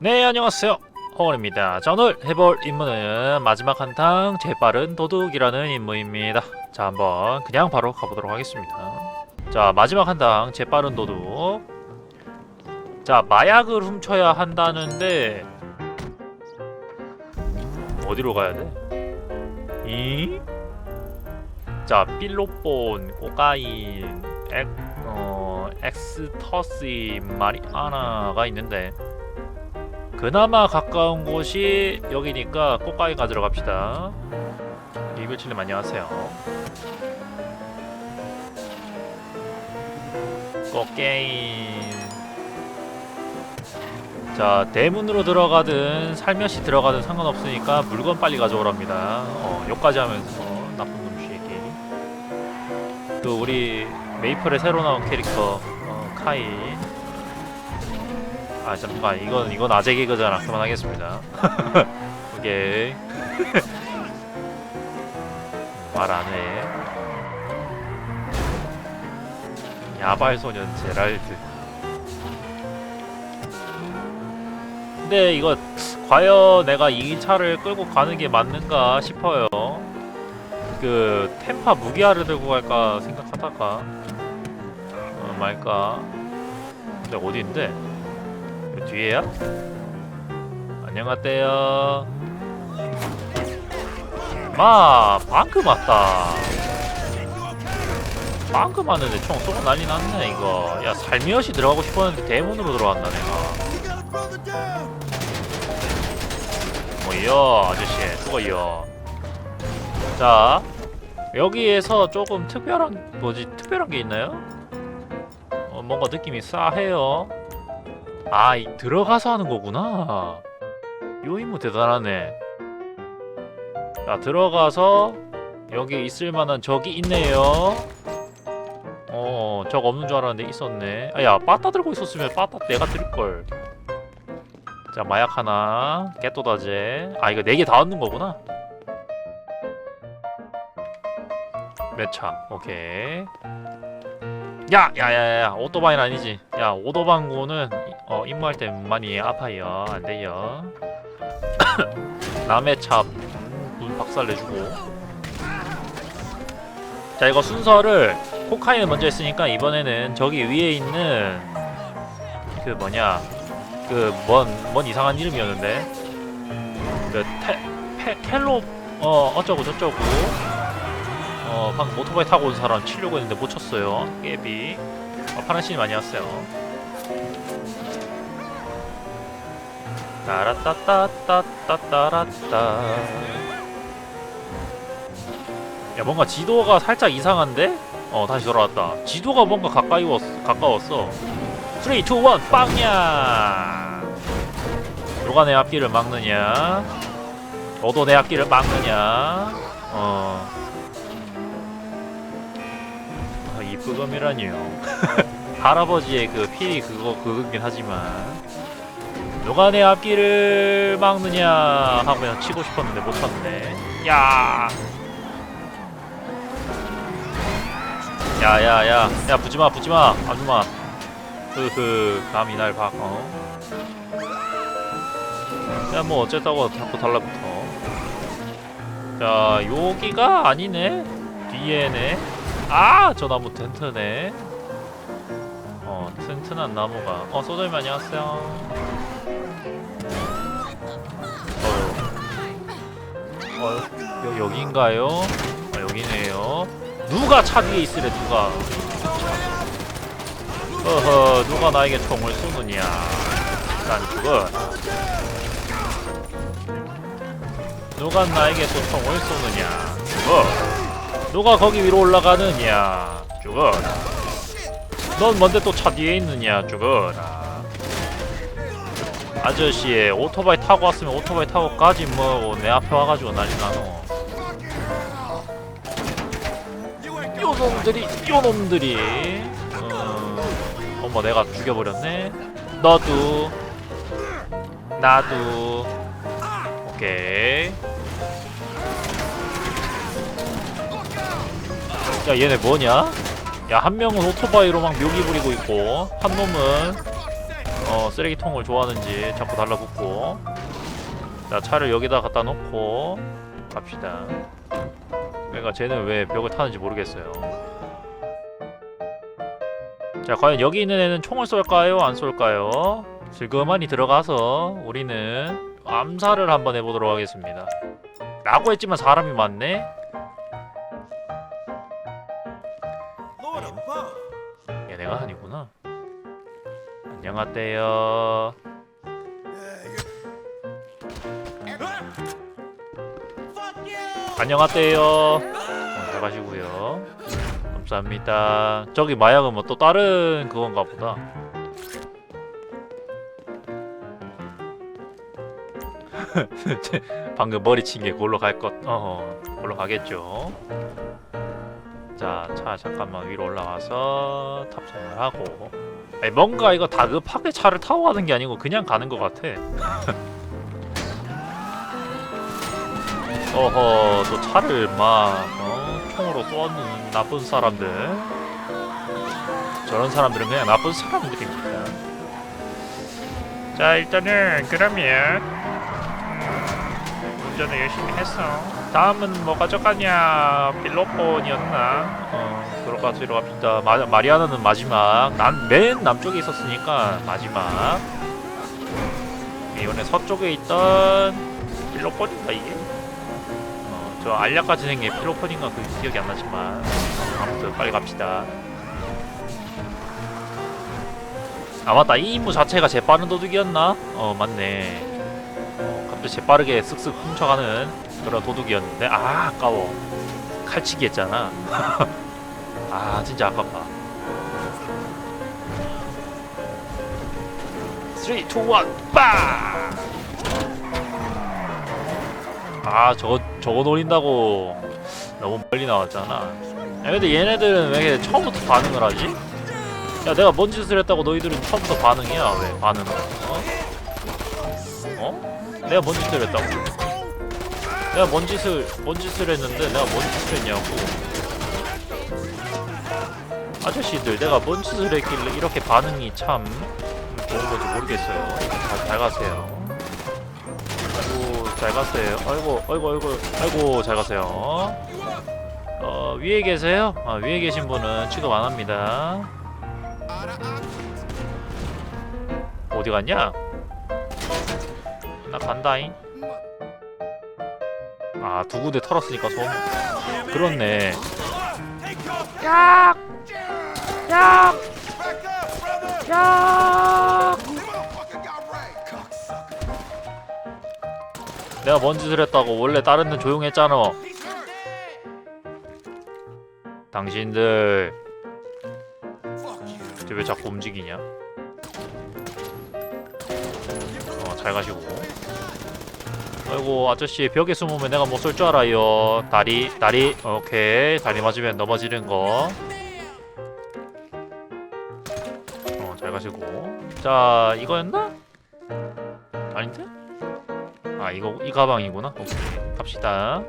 네 안녕하세요. 허원입니다. 자 오늘 해볼 임무는 마지막 한탕 재빠른 도둑이라는 임무입니다. 자 한번 그냥 바로 가보도록 하겠습니다. 자 마지막 한탕 재빠른 도둑. 자 마약을 훔쳐야 한다는데 어디로 가야 돼? 이? 자 필로폰, 코카인, 엑, 어, 엑스터시, 마리아나가 있는데 그나마 가까운 곳이 여기니까 꽃가게 가지러 갑시다. 이글칠님 안녕하세요. 꽃게임. 자 대문으로 들어가든 살며시 들어가든 상관없으니까 물건 빨리 가져오랍니다. 어 여기까지 하면서 나쁜 놈쉐기. 그 우리 메이플에 새로 나온 캐릭터 어, 카인. 아 잠깐 이건 이건 아재 개그잖아. 그만하겠습니다. 오케이. 말 안해. 야발소년 제랄드. 근데 이거 과연 내가 이 차를 끌고 가는 게 맞는가 싶어요. 그 템파 무기화를 들고 갈까 생각하다가 어, 말까. 근데 어디인데 그 뒤에야? 안녕하세요. 마 방금 왔다. 방금 왔는데 총 쏘고 난리 났네 이거. 야 살며시 들어가고 싶었는데 대문으로 들어왔나 내가. 뭐요 아저씨 수고요. 자 여기에서 조금 특별한 뭐지 특별한 게 있나요? 어, 뭔가 느낌이 싸해요. 아, 이 들어가서 하는 거구나. 요 임무 대단하네. 자, 들어가서 여기 있을 만한 적이 있네요. 어, 적 없는 줄 알았는데 있었네. 아, 야, 빠따 들고 있었으면 빠따 내가 드릴 걸. 자, 마약 하나, 깨또다제. 아, 이거 네 개 다 얻는 거구나. 몇 차? 오케이. 야, 야, 야, 야, 오토바이는 아니지. 야, 오토방구는 어 임무할 때 많이 아파요. 안 돼요. 남의 차문 박살 내주고. 자, 이거 순서를 코카인을 먼저 했으니까 이번에는 저기 위에 있는 그 뭐냐 그뭔뭔 이상한 이름이었는데 그 테, 페, 켈로 어 어쩌고 저쩌고 어 방금 오토바이 타고 온 사람 치려고 했는데 못 쳤어요. 깨비. 어, 파란 신이 많이 왔어요. 따라따따따따따라따. 야 뭔가 지도가 살짝 이상한데? 어 다시 돌아왔다. 지도가 뭔가 가까이 왔, 가까웠어. 3, 2, 1 빵야! 누가 내 앞길을 막느냐? 너도 내 앞길을 막느냐? 어 아, 이쁘검이라니요. 할아버지의 그 필이 그거 그거긴 하지만. 누가 내 앞길을 막느냐 하고 그냥 치고 싶었는데 못 쳤네. 야! 야야야 야 붙지마 붙지마 아줌마. 흐흐 감히 날 박, 어? 야뭐 어쨌다고 자꾸 달라붙어. 자 여기가 아니네? 뒤에네 아 저 나무 튼튼해. 어 튼튼한 나무가. 어 소장님 안녕하세요. 어, 어 여, 여긴가요? 아 여기네요. 누가 차 뒤에 있으래 누가? 허허 누가 나에게 총을 쏘느냐. 난 죽어 누가 나에게 또 총을 쏘느냐. 죽어 누가 거기 위로 올라가느냐 죽어라. 넌 뭔데 또 차 뒤에 있느냐 죽어라. 아저씨 오토바이 타고 왔으면 오토바이 타고 까지 뭐 내 앞에 와가지고 난리 나노. 요놈들이 요놈들이. 음, 어머 내가 죽여버렸네. 너도. 나도. 오케이 야 얘네 뭐냐? 야 한 명은 오토바이로 막 묘기 부리고 있고 한 놈은 어, 쓰레기통을 좋아하는지 자꾸 달라붙고. 자 차를 여기다 갖다 놓고 갑시다. 그러니까 쟤는 왜 벽을 타는지 모르겠어요. 자 과연 여기 있는 애는 총을 쏠까요? 안 쏠까요? 슬그머니 들어가서 우리는 암살을 한번 해보도록 하겠습니다. 라고 했지만 사람이 많네 얘네가 아니구나. 안녕하세요. 안녕하세요. 어, 잘 가시고요. 감사합니다. 저기 마약은 뭐 또 다른 그건가 보다. 제- 방금 머리 친게 그걸로 갈 것, 어, 그걸로 가겠죠. 자, 차 잠깐만 위로 올라가서 탑승을 하고. 아니, 뭔가 이거 다급하게 차를 타고 가는 게 아니고 그냥 가는 것 같아. 어허, 또 차를 막 어, 총으로 쏘는 나쁜 사람들. 저런 사람들은 그냥 나쁜 사람들입니다. 자, 일단은 그러면 운전을 열심히 했어. 다음은 뭐 가져가냐? 필로폰이었나? 어, 같으러 갑시다. 마, 마리아나는 마지막. 난 맨 남쪽에 있었으니까 마지막. 이번에 서쪽에 있던 필로폰인가 이게? 어, 저 알약같이 생긴 필로폰인가 그 기억이 안 나지만 아무튼 빨리 갑시다. 아 맞다 이 임무 자체가 재빠른 도둑이었나? 어 맞네. 어, 갑자기 재빠르게 쓱쓱 훔쳐가는 그런 도둑이었는데 아 아까워 칼치기 했잖아 아 진짜 아깝다 3, 2, 1, 빠! 아 저거 저거 노린다고 너무 멀리 나왔잖아 야 근데 얘네들은 왜 이렇게 처음부터 반응을 하지? 야 내가 뭔 짓을 했다고 너희들은 처음부터 반응이야 왜 반응을 어? 어? 내가 뭔 짓을 했다고 내가 뭔 짓을 뭔 짓을 했는데 내가 뭔 짓을 했냐고 아저씨들 내가 뭔 짓을 했길래 이렇게 반응이 참 좋은 건지 모르겠어요. 잘, 잘 가세요. 아이고 잘 가세요. 아이고 아이고 아이고 아이고 잘 가세요. 어 위에 계세요? 아, 위에 계신 분은 취급 안 합니다. 어디 갔냐? 나 간다잉. 아두 군데 털었으니까 소음. 그렇네. 야! 야! 야! 내가 뭔 짓을 했다고 원래 다른 데는 조용했잖아. 당신들 쟤 왜 자꾸 움직이냐? 어 잘 가시고. 아이고 아저씨 벽에 숨으면 내가 못 쏠 줄 알아요. 다리 다리 오케이. 다리 맞으면 넘어지는 거 자 이거였나? 아닌데? 아 이거 이 가방이구나. 오케이. 갑시다.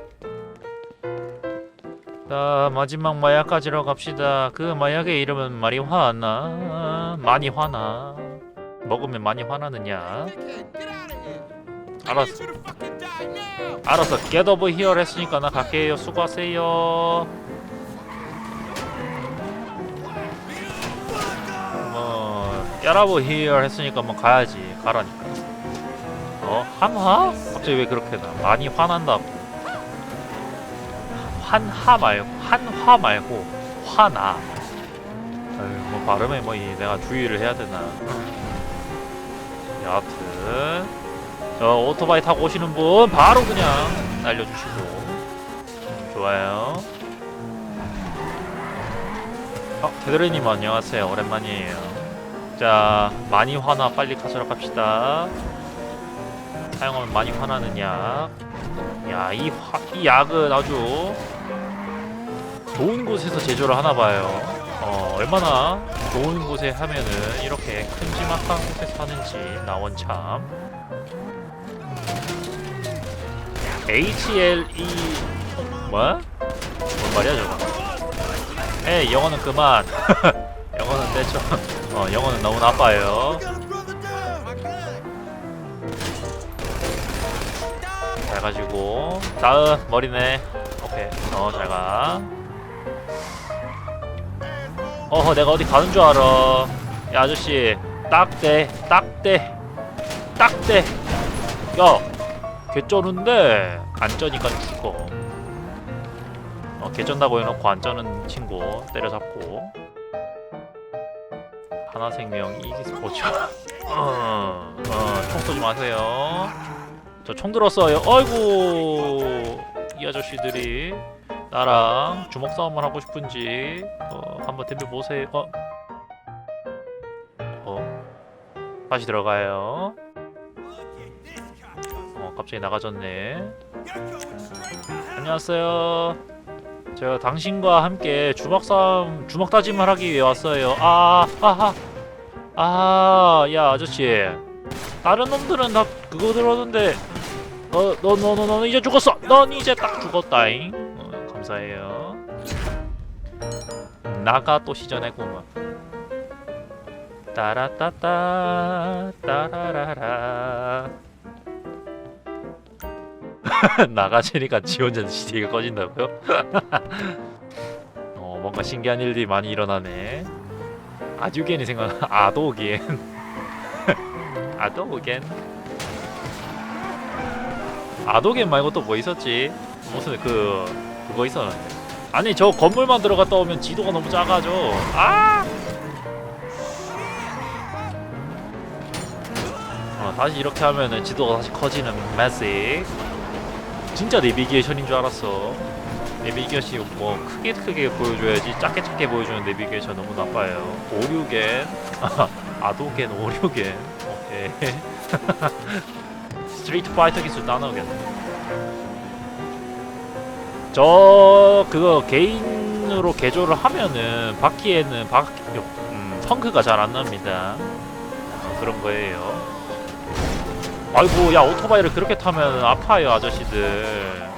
자 마지막 마약 가지러 갑시다. 그 마약의 이름은 마리화나 많이 화나. 먹으면 많이 화나느냐? 알았어. 알았어. Get over here 했으니까 나 갈게요. 수고하세요 over here 했으니까 뭐 가야지 가라니까. 어? 한화? 갑자기 왜 그렇게 나 많이 화난다고. 한하 말고 한화 말고 화나. 아유 뭐 발음에 뭐 이 내가 주의를 해야 되나. 여하튼. 저 오토바이 타고 오시는 분 바로 그냥 날려주시고. 음, 좋아요. 어 테드레님 안녕하세요. 오랜만이에요 자 많이 화나. 빨리 가져러 갑시다. 사용하면 많이 화나는 약 야이 이 약은 아주 좋은 곳에서 제조를 하나 봐요. 어 얼마나 좋은 곳에 하면은 이렇게 큼지막한 곳에서 하는지 나 원 참. HLE 뭐야? 뭔 말이야 저거? 에이 영어는 그만 됐죠. 어, 영어는 너무 나빠요. 잘 가지고. 다음, 머리네. 오케이. 어, 잘 가. 어허, 내가 어디 가는 줄 알아. 야, 아저씨. 딱대, 딱대, 딱대. 야, 개쩌는데 안 쩌니까 죽어. 어, 개쩐다고 해놓고 안 쩌는 친구 때려잡고. 하나 생명 이기 스포츠 어, 어, 총 쏘지 마세요. 저 총 들었어요. 아이고. 이 아저씨들이 나랑 주먹 싸움을 하고 싶은지 어, 한번 덤벼 보세요. 어? 어? 다시 들어가요. 어 갑자기 나가졌네. 안녕하세요 제가 당신과 함께 주먹 싸움 주먹 다짐을 하기 위해 왔어요. 아 아하 아 야 아저씨. 다른 놈들은 다 그거 들었는데 어너너 너 너 이제 죽었어. 넌 이제 딱 죽었다잉. 어, 감사해요. 나가 또 시전했구만. 따라따따 따라라라 나가지니까 지 혼자 CD가 꺼진다고요? 어 뭔가 신기한 일들이 많이 일어나네. 아듀겐이 생각나. 아도겐. 아도겐. 아도겐 말고 또 뭐 있었지? 무슨 그 그거 있었는데 아니 저 건물만 들어갔다 오면 지도가 너무 작아져. 아! 어, 다시 이렇게 하면은 지도가 다시 커지는 매직 진짜 내비게이션인 줄 알았어. 내비게이션이 뭐 크게 크게 보여줘야지 작게 작게 보여주는 내비게이션 너무 나빠요. 오류겐. 아도겐 오류겐. 오케이 스트리트 파이터 기술 따나오겠네. 저 그거 개인으로 개조를 하면은 바퀴에는 바퀴 음, 펑크가 잘 안 납니다. 어, 그런 거예요 아이고 야 오토바이를 그렇게 타면 아파요 아저씨들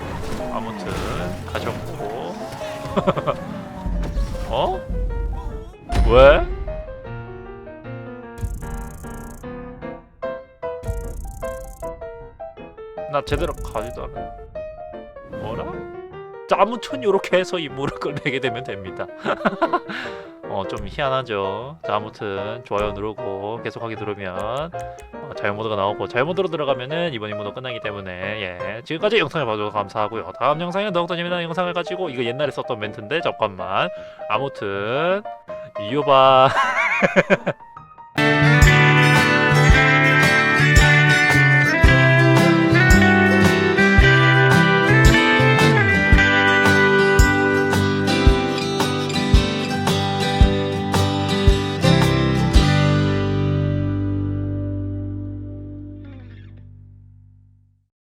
아무튼 가졌고 어? 왜? 나 제대로 가지도 않아 뭐라? 자 아무튼 요렇게 해서 임무를 끝내게 되면 됩니다 어 좀 희한하죠 자 아무튼 좋아요 누르고 계속하기 누르면 어, 자유모드가 나오고 자유모드로 들어가면은 이번 임무도 끝나기 때문에 예. 지금까지 영상을 봐주셔서 감사하고요. 다음 영상에는 더욱더 재미난 영상을 가지고 이거 옛날에 썼던 멘트인데 잠깐만. 아무튼 유바